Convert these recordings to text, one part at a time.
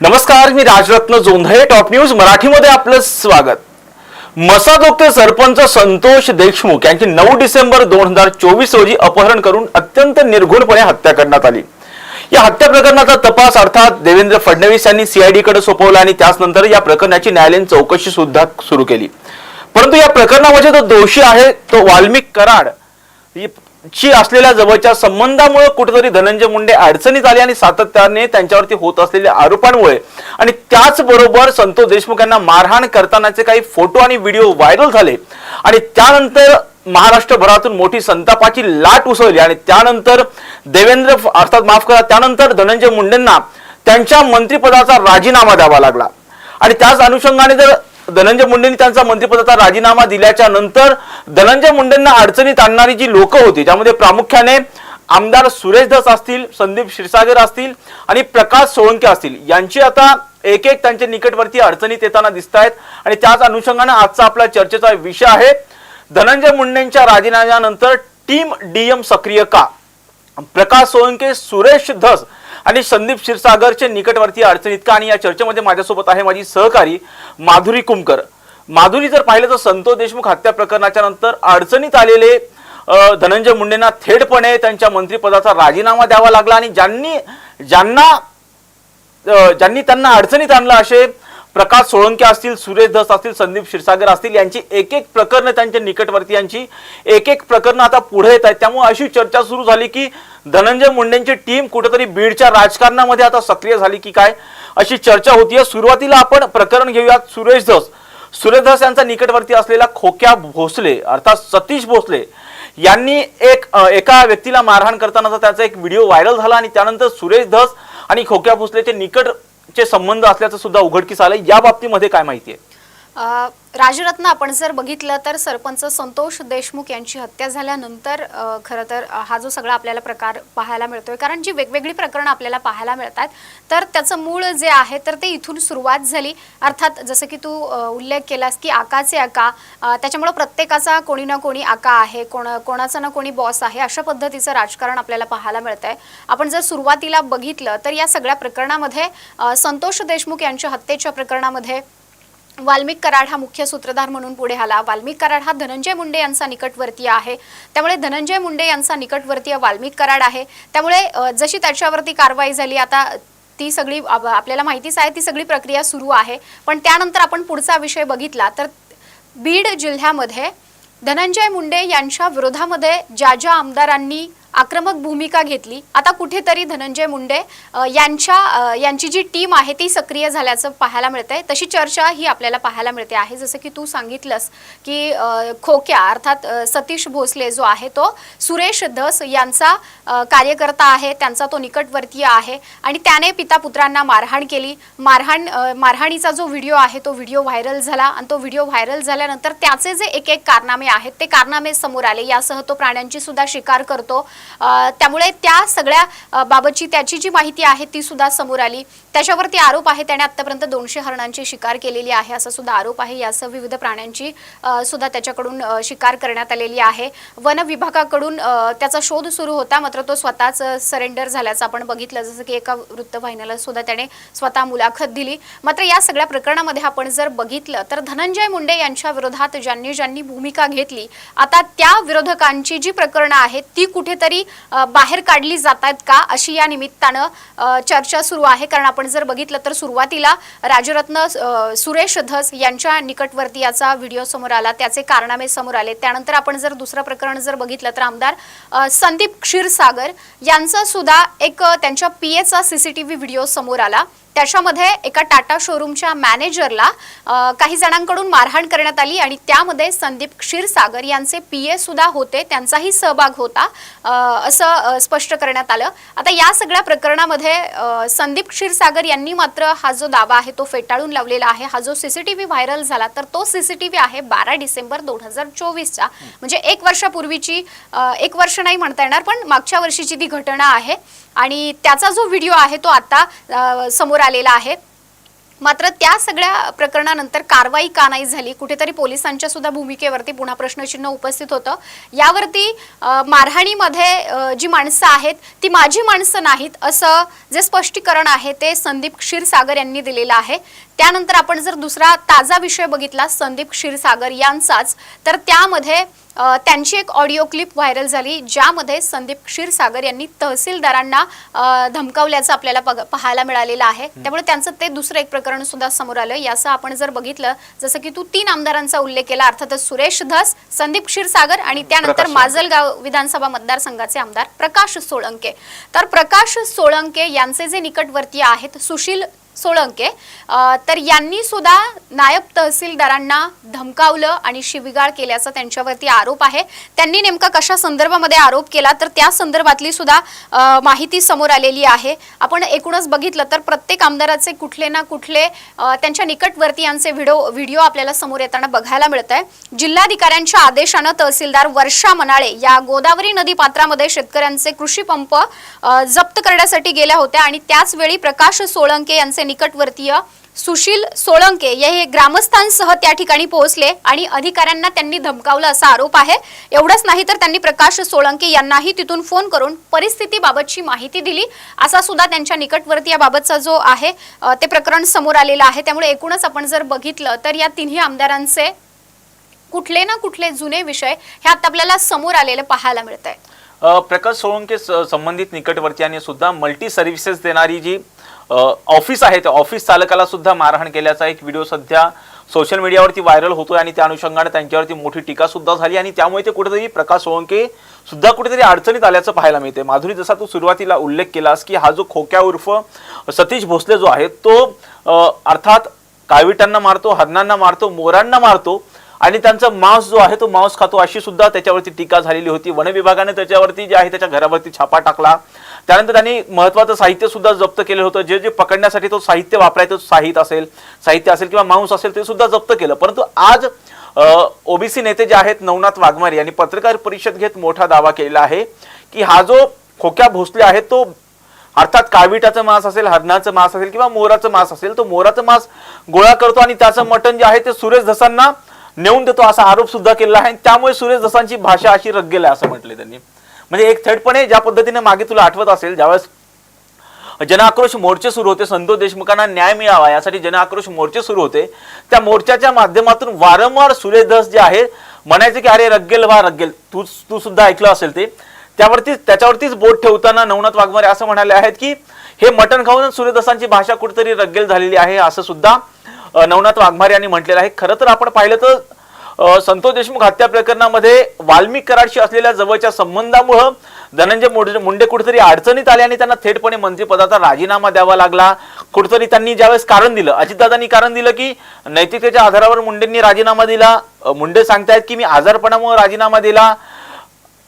नमस्कार मी Rajratna Jondhale top news मराठीमध्ये आपलं स्वागत. मसाजोगचे सरपंच संतोष देशमुख यांची नऊ डिसेंबर दोन हजार चोवीस रोजी अपहरण करून अत्यंत निर्घुणपणे हत्या करण्यात आली. या हत्या प्रकरणाचा तपास अर्थात देवेंद्र फडणवीस यांनी सीआयडी कडे सोपवला आणि त्याच नंतर या प्रकरणाची न्यायालयीन चौकशी सुद्धा सुरू केली. परंतु या प्रकरणामध्ये जो दोषी आहे तो वाल्मिक कराड ची असलेल्या जवळच्या संबंधामुळे कुठेतरी धनंजय मुंडे अडचणीत आले आणि सातत्याने त्यांच्यावरती होत असलेल्या आरोपांमुळे. आणि त्याचबरोबर संतोष देशमुख यांना मारहाण करतानाचे काही फोटो आणि व्हिडिओ व्हायरल झाले. आणि त्यानंतर महाराष्ट्रभरातून मोठी संतापाची लाट उसळली आणि त्यानंतर देवेंद्र अर्थात माफ करा त्यानंतर धनंजय मुंडेंना त्यांच्या मंत्रिपदाचा राजीनामा द्यावा लागला. आणि त्याच अनुषंगाने जर धनंजय मुंडेंनी त्यांचा मंत्रिपदाचा राजीनामा दिल्याच्या नंतर धनंजय मुंडेंना अडचणीत आणणारी जी लोक होती त्यामध्ये प्रामुख्याने आमदार सुरेश धस असतील संदीप क्षीरसागर असतील आणि प्रकाश सोळंके असतील यांची आता एक एक त्यांचे निकटवर्ती अडचणीत येताना दिसत आहेत आणि त्याच अनुषंगाने आजचा आपला चर्चेचा विषय आहे. धनंजय मुंडेंच्या राजीनाम्यानंतर टीम डीएम सक्रिय का? प्रकाश सोळंके सुरेश धस आणि संदीप क्षीरसागरचे निकटवर्ती अडचणीत का आणि या चर्चेमध्ये माझ्यासोबत आहे माझी सहकारी माधुरी कुमकर. माधुरी जर पाहिलं तर संतोष देशमुख हत्या प्रकरणाच्या नंतर अडचणीत आलेले धनंजय मुंडेंना थेटपणे त्यांच्या मंत्रिपदाचा राजीनामा द्यावा लागला आणि ज्यांनी ज्यांना ज्यांनी त्यांना अडचणीत आणलं असे प्रकाश सोळंके असतील सुरेश धस असतील संदीप क्षीरसागर असतील यांची एक एक प्रकरणं त्यांच्या निकटवर्ती यांची एक एक प्रकरणं आता पुढे येत आहेत. त्यामुळे अशी चर्चा सुरू झाली की धनंजय मुंडेंची टीम कुठेतरी बीडच्या राजकारणामध्ये आता सक्रिय झाली की काय? अशी चर्चा होतीये सुरुवातीला आपण प्रकरण घेऊयात. सुरेश धस. सुरेश धस यांचा निकटवर्ती असलेला खोक्या भोसले अर्थात सतीश भोसले यांनी एक एका व्यक्तीला मारहाण करतानाचा त्याचा एक व्हिडिओ व्हायरल झाला आणि त्यानंतर सुरेश धस आणि खोक्या भोसलेचे निकट चे संबंध असल्याचं सुद्धा उघडकीस आलं या बाबतीमध्ये काय माहिती आहे? राजरत्न आपण जर बघितलं तर सरपंच संतोष देशमुख यांची हत्या झाल्यानंतर खरं तर हा जो सगळा आपल्याला प्रकार पाहायला मिळतोय कारण जी वेगवेगळी प्रकरणं आपल्याला पाहायला मिळतात तर त्याचं मूळ जे आहे तर ते इथून सुरुवात झाली. अर्थात जसं की तू उल्लेख केलास की आकाचे आका त्याच्यामुळं प्रत्येकाचा कोणी ना कोणी आका आहे कोण कोणाचा ना कोणी बॉस आहे अशा पद्धतीचं राजकारण आपल्याला पाहायला मिळतंय. आपण जर सुरुवातीला बघितलं तर या सगळ्या प्रकरणामध्ये संतोष देशमुख यांच्या हत्येच्या प्रकरणामध्ये वाल्मिक कराड हा मुख्य सूत्रधार म्हणून पुढे आला. वाल्मिक कराड हा धनंजय मुंडे यांचा निकटवर्तीय आहे. त्यामुळे धनंजय मुंडे यांचा निकटवर्तीय वाल्मिक कराड आहे. त्यामुळे जशी त्याच्यावरती कारवाई झाली आता ती सगळी आपल्याला माहितीच आहे ती सगळी प्रक्रिया सुरू आहे. पण त्यानंतर आपण पुढचा विषय बघितला तर बीड जिल्ह्यामध्ये धनंजय मुंडे यांच्या विरोधामध्ये ज्या ज्या आमदारांनी आक्रमक भूमिका घेतली. आता कुठेतरी धनंजय मुंडे यांच्या यांची जी टीम आहे ती सक्रिय झाल्याचं पाहायला मिळतंय. तशी चर्चा ही आपल्याला पाहायला मिळते आहे. जसं की तू सांगितलंस की खोक्या अर्थात सतीश भोसले जो आहे तो सुरेश धस यांचा कार्यकर्ता आहे. त्यांचा तो निकटवर्तीय आहे. आणि त्याने पिता पुत्रांना मारहाण केली. मारहाण मारहाणीचा जो व्हिडिओ आहे तो व्हिडिओ व्हायरल झाला आणि तो व्हिडिओ व्हायरल झाल्यानंतर त्याचे जे एक एक कारनामे आहेत ते कारनामे समोर आले. यासह तो प्राण्यांची सुद्धा शिकार करतो. त्यामुळे त्या सगळ्या बाबतची त्याची जी माहिती आहे ती सुद्धा समोर आली. त्याच्यावरती आरोप आहे त्याने आतापर्यंत दोनशे हरणांची शिकार केलेली आहे असा सुद्धा आरोप आहे. यासह विविध प्राण्यांची सुद्धा त्याच्याकडून शिकार करण्यात आलेली आहे. वन विभागाकडून त्याचा शोध सुरू होता मात्र तो स्वतःच सरेंडर झाल्याचं आपण बघितलं जसं की एका वृत्तवाहिनीला सुद्धा त्याने स्वतः मुलाखत दिली. मात्र या सगळ्या प्रकरणामध्ये आपण जर बघितलं तर धनंजय मुंडे यांच्या विरोधात ज्यांनी ज्यांनी भूमिका घेतली आता त्या विरोधकांची जी प्रकरणं आहेत ती कुठेतरी तरी बाहेर काढली जात आहेत का अशी या निमित्तानं चर्चा सुरू आहे? कारण आपण जर बघितलं तर सुरुवातीला राजरत्न सुरेश धस यांच्या निकटवर्ती याचा व्हिडिओ समोर आला. त्याचे कारनामे समोर आले. त्यानंतर आपण जर दुसरं प्रकरण जर बघितलं तर आमदार संदीप क्षीरसागर यांचा सुद्धा एक त्यांच्या पी एचा सीसीटीव्ही व्हिडिओ समोर आला. त्याच्यामध्ये एका टाटा शोरूमच्या मॅनेजरला काही जणांकडून मारहाण करण्यात आली आणि त्यामध्ये संदीप क्षीरसागर यांचे पी ए सुद्धा होते त्यांचाही सहभाग होता असं स्पष्ट करण्यात आलं. आता या सगळ्या प्रकरणामध्ये संदीप क्षीरसागर यांनी मात्र हा जो दावा आहे तो फेटाळून लावलेला आहे. हा जो सीसीटीव्ही व्हायरल झाला तर तो सीसीटीव्ही आहे बारा डिसेंबर दोन हजार चोवीसचा. म्हणजे एक वर्षापूर्वीची एक वर्ष नाही म्हणता येणार पण मागच्या वर्षीची ती घटना आहे. आणि त्याचा जो व्हिडिओ आहे तो आता समोर आलेला आहे. मात्र त्या सगळ्या प्रकरणानंतर कारवाई का नाही झाली? कुठेतरी पोलिसांच्या सुद्धा भूमिकेवरती पुन्हा प्रश्नचिन्ह उपस्थित होतं. यावरती मारहाणीमध्ये जी माणसं आहेत ती माझी माणसं नाहीत असं जे स्पष्टीकरण आहे ते संदीप क्षीरसागर यांनी दिलेलं आहे. त्यानंतर आपण जर दुसरा ताजा विषय बघितला संदीप क्षीरसागर यांचाच तर त्यामध्ये त्यांची एक ऑडिओ क्लिप व्हायरल झाली ज्यामध्ये संदीप क्षीरसागर यांनी तहसीलदारांना धमकावल्याचं आपल्याला पाहायला मिळालेलं आहे. त्यामुळे त्यांचं ते दुसरं एक प्रकरण सुद्धा समोर आलं याचं आपण जर बघितलं जसं की तू तीन आमदारांचा उल्लेख केला अर्थातच सुरेश धस संदीप क्षीरसागर आणि त्यानंतर माजलगाव विधानसभा मतदारसंघाचे आमदार प्रकाश सोळंके. तर प्रकाश सोळंके यांचे जे निकटवर्तीय आहेत सुशील सोळंके. तर यांनी सुद्धा नायब तहसीलदारांना धमकावलं आणि शिविगाळ केल्याचा त्यांच्यावरती आरोप आहे. त्यांनी नेमका कशा संदर्भामध्ये आरोप केला? तर त्या संदर्भातली सुद्धा माहिती समोर आलेली आहे. आपण एकूणच बघितलं तर प्रत्येक आमदाराचे कुठले ना कुठले त्यांच्या निकटवर्तीयांचे व्हिडिओ व्हिडिओ आपल्याला समोर येताना बघायला मिळत आहे जिल्हाधिकाऱ्यांच्या आदेशानं तहसीलदार वर्षा मनाळे या गोदावरी नदी पात्रामध्ये शेतकऱ्यांचे कृषी पंप जप्त करण्यासाठी गेल्या होत्या आणि त्याच वेळी प्रकाश सोळंके यांचे निकटवर्तीय सुशील सोळंके हे ग्रामस्थांसह त्या ठिकाणी पोहोचले आणि अधिकाऱ्यांना त्यांनी धमकावलं असा आरोप आहे. एवढंच नाही तर त्यांनी प्रकाश सोळंके यांनाही तिथून फोन करून परिस्थितीबाबतची माहिती दिली. असा सुद्धा त्यांच्या निकटवर्तीयाबाबतचा जो आहे ते प्रकरण समोर आलेलं आहे. त्यामुळे एकूणच आपण जर बघितलं तर या तिन्ही आमदारांचे कुठले ना कुठले जुने विषय हे आता आपल्याला समोर आलेले पाहायला मिळत आहेत प्रकाश सोळंके संबंधित निकटवर्तीयांनी सुद्धा मल्टी सर्व्हिसेस देणारी जी ऑफिस आहे त्या ऑफिस चालकाला सुद्धा मारहाण केल्याचा एक व्हिडिओ सध्या सोशल मीडियावरती व्हायरल होतोय आणि त्या अनुषंगाने त्यांच्यावरती मोठी टीका सुद्धा झाली आणि त्यामुळे ते कुठेतरी प्रकाश सोळंके सुद्धा कुठेतरी अडचणीत आल्याचं पाहायला मिळते माधुरी जसा तू सुरुवातीला उल्लेख केलास की हा जो खोक्या उर्फ सतीश भोसले जो आहे तो अर्थात काळविटांना मारतो हरणांना मारतो मोरांना मारतो आणि त्यांचा मांस जो आहे तो मांस खातो अशी सुद्धा त्याच्यावरती टीका झालेली होती. वन विभागाने त्याच्यावरती जे आहे त्याच्या घरावरती छापा टाकला. त्यानंतर त्यांनी महत्वाचं साहित्य सुद्धा जप्त केलं होतं. जे जे पकडण्यासाठी तो साहित्य वापरायचं साहित्य असेल साहित्य असेल किंवा मांस असेल ते सुद्धा जप्त केलं. परंतु आज ओबीसी नेते जे आहेत नवनाथ वाघमारे यांनी पत्रकार परिषद घेत मोठा दावा केलेला आहे की हा जो खोक्या भोसले आहे तो अर्थात काळविटाचं मांस असेल हरणाचं मांस असेल किंवा मोराचं मांस असेल तो मोराचं मांस गोळा करतो आणि त्याचं मटण जे आहे ते सुरेश धसांना नेऊन देतो असा आरोप सुद्धा केलेला आहे. आणि त्यामुळे सुरेश धसांची भाषा अशी रग्गेल आहे असं म्हटले त्यांनी. म्हणजे एक थेटपणे ज्या पद्धतीने मागे तुला आठवत असेल ज्यावेळेस जनआक्रोश मोर्चे सुरू होते संतोष देशमुखांना न्याय मिळावा यासाठी जनआक्रोश मोर्चे सुरू होते त्या मोर्चाच्या माध्यमातून वारंवार सुरेश जे आहे म्हणायचे की अरे रग्गेल वा रग्गेल तू तू सुद्धा ऐकलं असेल ते. त्यावरती त्याच्यावरतीच बोट ठेवताना नवनाथ वाघमारे असं म्हणाले आहेत की हे मटण खाऊन सूर्यदसांची भाषा कुठेतरी रग्गेल झालेली आहे असं सुद्धा नवनाथ वाघमारे यांनी म्हटलेलं आहे. खरं तर आपण पाहिलं तर संतोष देशमुख हत्या प्रकरणामध्ये वाल्मिक कराडशी असलेल्या जवळच्या संबंधामुळं धनंजय मुंडे मुंडे कुठेतरी अडचणीत आले आणि त्यांना थेटपणे मंत्रिपदाचा राजीनामा द्यावा लागला. कुठेतरी त्यांनी ज्यावेळेस कारण दिलं अजितदादांनी कारण दिलं की नैतिकतेच्या आधारावर मुंडेंनी राजीनामा दिला. मुंडे सांगतायत की मी आजारपणामुळे राजीनामा दिला.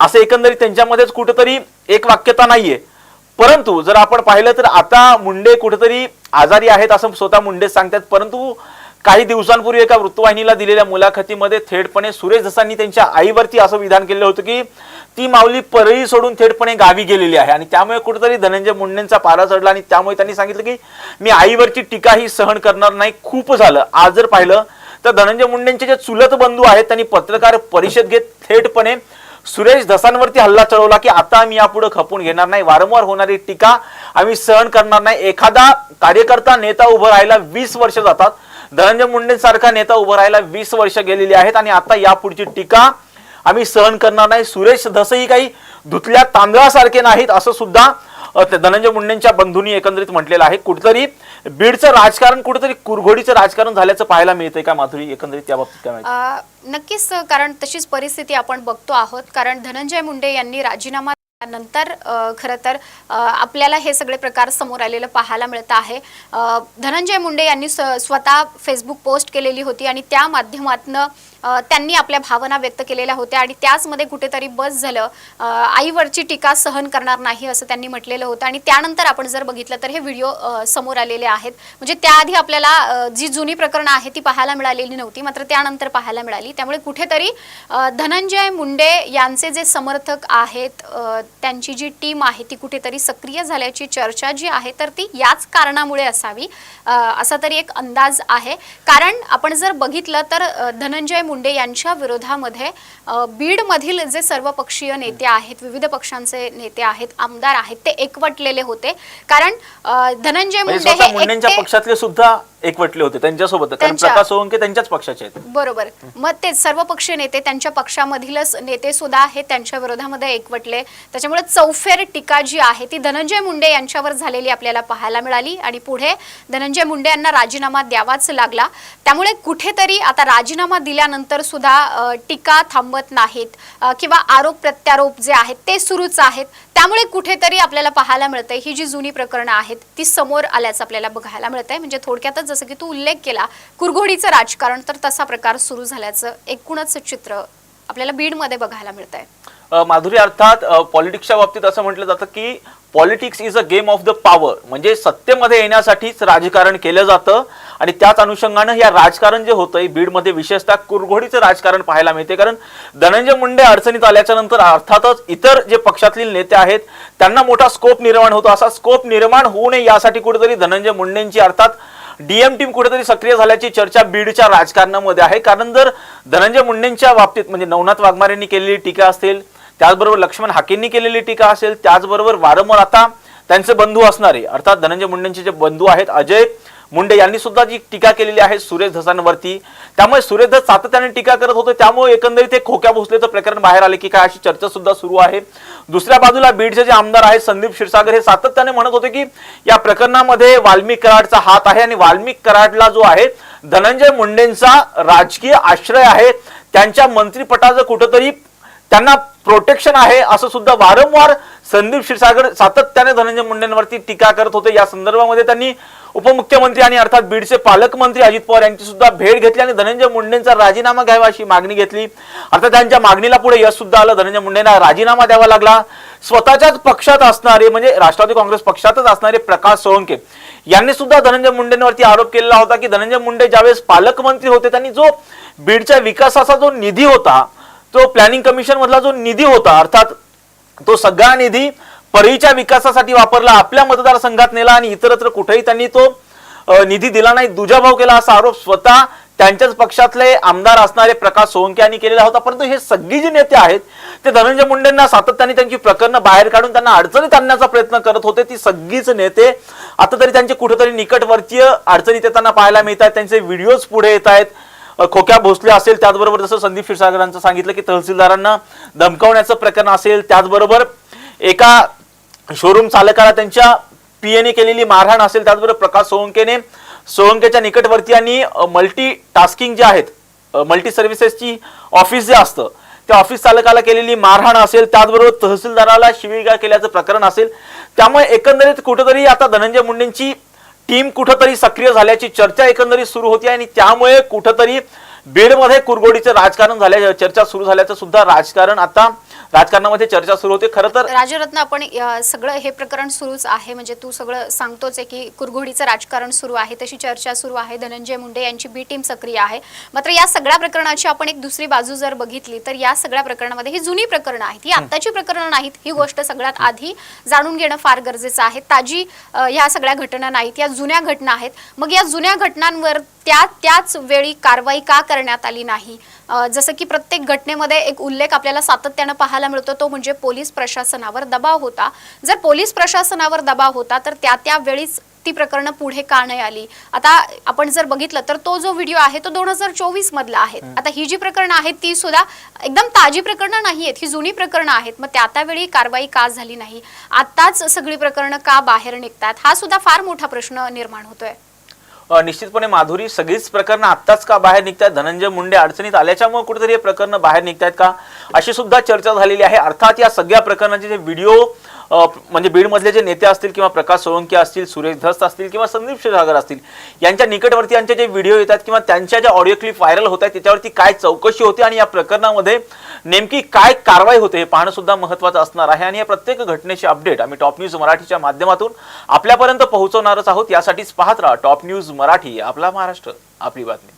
असं एकंदरीत त्यांच्यामध्येच कुठेतरी एक वाक्यता नाहीये. परंतु जर आपण पाहिलं तर आता मुंडे कुठेतरी आजारी आहेत असं स्वतः मुंडे सांगतात परंतु काही दिवसांपूर्वी एका वृत्तवाहिनीला दिलेल्या मुलाखतीमध्ये थेटपणे सुरेश धसांनी त्यांच्या आईवरती असं विधान केलं होतं की ती माऊली परळी सोडून थेटपणे गावी गेलेली आहे. आणि त्यामुळे कुठेतरी धनंजय मुंडेंचा पारा चढला आणि त्यामुळे त्यांनी सांगितलं की मी आईवरची टीका ही सहन करणार नाही. खूप झालं. आज जर पाहिलं तर धनंजय मुंडेंचे जे चुलत बंधू आहेत त्यांनी पत्रकार परिषद घेत थेटपणे सुरेश धसांवरती हल्ला चढवला की आता आम्ही यापुढे खपून घेणार नाही. वारंवार होणारी टीका आम्ही सहन करणार नाही. एखादा कार्यकर्ता नेता उभं राहायला वीस वर्ष जातात. धनंजय मुंडेंसारखा नेता उभं राहायला वीस वर्ष गेलेली आहेत आणि आता यापुढची टीका आम्ही सहन करणार नाही. सुरेश धसही काही धुतल्या तांदळासारखे नाहीत असं सुद्धा धनंजय मुंडेंच्या बंधूंनी एकंदरीत म्हटलेलं आहे. कुठेतरी बीडचं राजकारण कुठेतरी कुरघोडीचं राजकारण झाल्याचं पाहायला मिळतंय का माधुरी? एकंदरीत त्या बाबतीत काय नक्कीच कारण तशीच परिस्थिती आपण बघतो आहोत. कारण धनंजय मुंडे यांनी राजीनामा नंतर खरं तर आपल्याला हे सगळे प्रकार समोर आलेलं पाहायला मिळतं आहे. धनंजय मुंडे यांनी स- स्वतः फेसबुक पोस्ट केलेली होती आणि त्या माध्यमातनं त्यांनी आपल्या भावना व्यक्त केलेल्या होत्या आणि त्याचमध्ये कुठेतरी बस झालं. आईवरची टीका सहन करणार नाही असं त्यांनी म्हटलेलं होतं आणि त्यानंतर आपण जर बघितलं तर हे व्हिडिओ समोर आलेले आहेत. म्हणजे त्याआधी आपल्याला जी जुनी प्रकरणं आहेत ती पाहायला मिळालेली नव्हती मात्र त्यानंतर पाहायला मिळाली. त्यामुळे कुठेतरी धनंजय मुंडे यांचे जे समर्थक आहेत त्यांची जी टीम आहे ती कुठेतरी सक्रिय झाल्याची चर्चा जी आहे तर ती याच कारणामुळे असावी असा तरी एक अंदाज आहे. कारण आपण जर बघितलं तर धनंजय मुंडे यांच्या विरोधामध्ये बीडमधील जे सर्वपक्षीय नेते आहेत विविध पक्षांचे नेते आहेत आमदार आहेत ते एकवटलेले होते. कारण धनंजय म्हणजे मुंडे हे पक्षातले सुद्धा एकवटले होते त्यांच्यासोबत. कारण त्यांच्या- प्रकाश सोळंके त्यांच्याच पक्षाचे आहेत. बरोबर. मग ते सर्व पक्षीय नेते त्यांच्या पक्षामधीलच नेते सुद्धा हे त्यांच्या विरोधामध्ये एकवटले. त्याच्यामुळे चौफेर टीका जी आहे ती धनंजय मुंडे यांच्यावर झालेली आपल्याला पाहायला मिळाली. आणि पुढे धनंजय मुंडे यांना राजीनामा द्यावाच लागला. त्यामुळे कुठेतरी आता राजीनामा दिल्यानंतर सुद्धा अ, टीका थांबत नाहीत. अ, किंवा आरोप प्रत्यारोप जे आहेत ते सुरूच आहेत. त्यामुळे कुठेतरी आपल्याला पाहायला मिळतंय ही जी जुनी प्रकरणं आहेत ती समोर आल्याचं आपल्याला बघायला मिळतंय. म्हणजे थोडक्यातच जसं की तू उल्लेख केला कुरघोडीचं राजकारण तर तसा प्रकार सुरू झाल्याचं एकूणच चित्र आपल्याला बीडमध्ये बघायला मिळतंय. माधुरी अर्थात पॉलिटिक्सच्या बाबतीत असं म्हटलं जातं की politics is a game of the power. म्हणजे सत्तेमध्ये येण्यासाठीच राजकारण केलं जातं आणि त्याच अनुषंगानं या राजकारण जे होतंय बीडमध्ये विशेषतः कुरघोडीचं राजकारण पाहायला मिळते. कारण धनंजय मुंडे अडचणीत आल्याच्यानंतर अर्थातच इतर जे पक्षातील नेते आहेत त्यांना मोठा स्कोप निर्माण होतो. असा स्कोप निर्माण होऊ नये यासाठी कुठेतरी धनंजय मुंडेंची अर्थात डीएम टीम कुठेतरी सक्रिय झाल्याची चर्चा बीडच्या राजकारणामध्ये आहे. कारण जर धनंजय मुंडेंच्या बाबतीत म्हणजे नवनाथ वाघमारेंनी केलेली टीका असेल त्याचबरोबर लक्ष्मण हाकेंनी केलेली टीका असेल त्याचबरोबर वारंवार आता त्यांचे बंधू असणारे अर्थात धनंजय मुंडेंचे जे बंधू आहेत अजय मुंडे यांनी सुद्धा जी टीका केलेली आहे सुरेश धसांवरती. त्यामुळे सुरेश धस सातत्याने टीका करत होते त्यामुळे एकंदरीत हे खोक्या भोसलेचं प्रकरण बाहेर आले की काय अशी चर्चा सुद्धा सुरू आहे. दुसऱ्या बाजूला बीडचे जे आमदार आहेत संदीप क्षीरसागर हे सातत्याने म्हणत होते की या प्रकरणामध्ये वाल्मिक कराडचा हात आहे आणि वाल्मिक कराडला जो आहे धनंजय मुंडेंचा राजकीय आश्रय आहे. त्यांच्या मंत्रिपटाचं कुठंतरी त्यांना प्रोटेक्शन आहे असं सुद्धा वारंवार संदीप क्षीरसागर सातत्याने धनंजय मुंडेंवरती टीका करत होते. या संदर्भामध्ये त्यांनी उपमुख्यमंत्री आणि अर्थात बीडचे पालकमंत्री अजित पवार यांची सुद्धा भेट घेतली आणि धनंजय मुंडेंचा राजीनामा घ्यावा अशी मागणी घेतली. अर्थात त्यांच्या मागणीला पुढे यश सुद्धा आलं. धनंजय मुंडेंना राजीनामा द्यावा लागला. स्वतःच्याच पक्षात असणारे म्हणजे राष्ट्रवादी काँग्रेस पक्षातच असणारे प्रकाश सोळंके यांनी सुद्धा धनंजय मुंडेंवरती आरोप केलेला होता की धनंजय मुंडे ज्यावेळेस पालकमंत्री होते त्यांनी जो बीडच्या विकासाचा जो निधी होता तो प्लॅनिंग कमिशन मधला जो निधी होता अर्थात तो सगळा निधी परळीच्या विकासासाठी वापरला आपल्या मतदारसंघात नेला आणि इतरत्र कुठेही त्यांनी तो निधी दिला नाही दुजाभाव केला असा आरोप स्वतः त्यांच्याच पक्षातले आमदार असणारे प्रकाश सोळंके यांनी केलेला होता. परंतु हे सगळी जी नेते आहेत ते धनंजय मुंडेंना सातत्याने त्यांची प्रकरणं बाहेर काढून त्यांना अडचणीत आणण्याचा प्रयत्न करत होते. ती सगळीच नेते आता तरी त्यांचे कुठेतरी निकटवर्तीय अडचणीत येताना पाहायला मिळत आहेत त्यांचे व्हिडिओज पुढे येत आहेत खोक्या भोसले असेल त्याचबरोबर जसं संदीप क्षीरसागरांचं सांगितलं की तहसीलदारांना धमकावण्याचं प्रकरण असेल त्याचबरोबर एका शोरूम चालकाला त्यांच्या पीएने केलेली मारहाण असेल त्याचबरोबर प्रकाश सोळंकेने सोळंकेच्या निकटवर्ती आणि मल्टी टास्किंग जे आहेत मल्टी सर्व्हिसेसची ऑफिस जे असतं त्या ऑफिस चालकाला केलेली मारहाण असेल त्याचबरोबर तहसीलदाराला शिवीगाळ केल्याचं प्रकरण असेल त्यामुळे एकंदरीत कुठेतरी आता धनंजय मुंडेंची टीम कुठंतरी सक्रिय झाल्याची चर्चा एकंदरीत सुरू होती आणि त्यामुळे कुठंतरी बीडमध्ये कुरगोडीचं राजकारण झाल्या चर्चा सुरू झाल्याचं सुद्धा राजकारण आता राजकारणामध्ये चर्चा सुरू होते. खरं तर राजरत्न आपण सगळं हे प्रकरण सुरूच आहे. म्हणजे तू सगळं सांगतोच आहे की कुरघोडीचं राजकारण सुरू आहे तशी चर्चा सुरू आहे. धनंजय मुंडे यांची बी टीम सक्रिय आहे. मात्र या सगळ्या प्रकरणाची आपण एक दुसरी बाजू जर बघितली तर या सगळ्या प्रकरणामध्ये ही जुनी प्रकरणं आहेत. ही आत्ताची प्रकरणं नाहीत. ही गोष्ट सगळ्यात आधी जाणून घेणं फार गरजेचं आहे. ताजी ह्या सगळ्या घटना नाहीत या जुन्या घटना आहेत. मग या जुन्या घटनांवर त्या त्याच वेळी कारवाई का करण्यात आली नाही? जसं की प्रत्येक घटनेमध्ये एक उल्लेख आपल्याला सातत्यानं पाहायला मिळतो तो म्हणजे पोलीस प्रशासनावर दबाव होता. जर पोलीस प्रशासनावर दबाव होता तर त्या त्या वेळीच ती प्रकरणं पुढे का नाही आली. आता आपण जर बघितलं तर तो जो व्हिडिओ आहे तो दोन हजार चोवीस मधला आहे आता ही जी प्रकरणं आहेत ती सुद्धा एकदम ताजी प्रकरणं नाही आहेत ही जुनी प्रकरणं आहेत. मग त्या त्यावेळी कारवाई का झाली नाही? आताच सगळी प्रकरणं का बाहेर निघतात? हा सुद्धा फार मोठा प्रश्न निर्माण होतोय. निश्चितपणे माधुरी सगळीच प्रकरणं आत्ताच का बाहेर निघतात धनंजय मुंडे अडचणीत आल्याच्यामुळे कुठेतरी हे प्रकरणं बाहेर निघतात का? अशी सुद्धा चर्चा झालेली आहे. अर्थात या सगळ्या प्रकरणाचे जे व्हिडिओ म्हणजे बीडमधले जे नेते असतील किंवा प्रकाश सोळंकी असतील सुरेश धस्त असतील किंवा संदीप क्षीरसागर असतील यांच्या निकटवर्ती यांचे जे व्हिडिओ येतात किंवा त्यांच्या ज्या ऑडिओ क्लिप व्हायरल होत आहेत त्याच्यावरती काय चौकशी होते आणि या प्रकरणामध्ये नेमकी काय कारवाई होते हे पाहणं सुद्धा महत्त्वाचं असणार आहे. आणि या प्रत्येक घटनेचे अपडेट आम्ही टॉप न्यूज मराठीच्या माध्यमातून आपल्यापर्यंत पोहोचवणारच आहोत. यासाठीच पाहत राहा टॉप न्यूज मराठी आपला महाराष्ट्र आपली बातमी.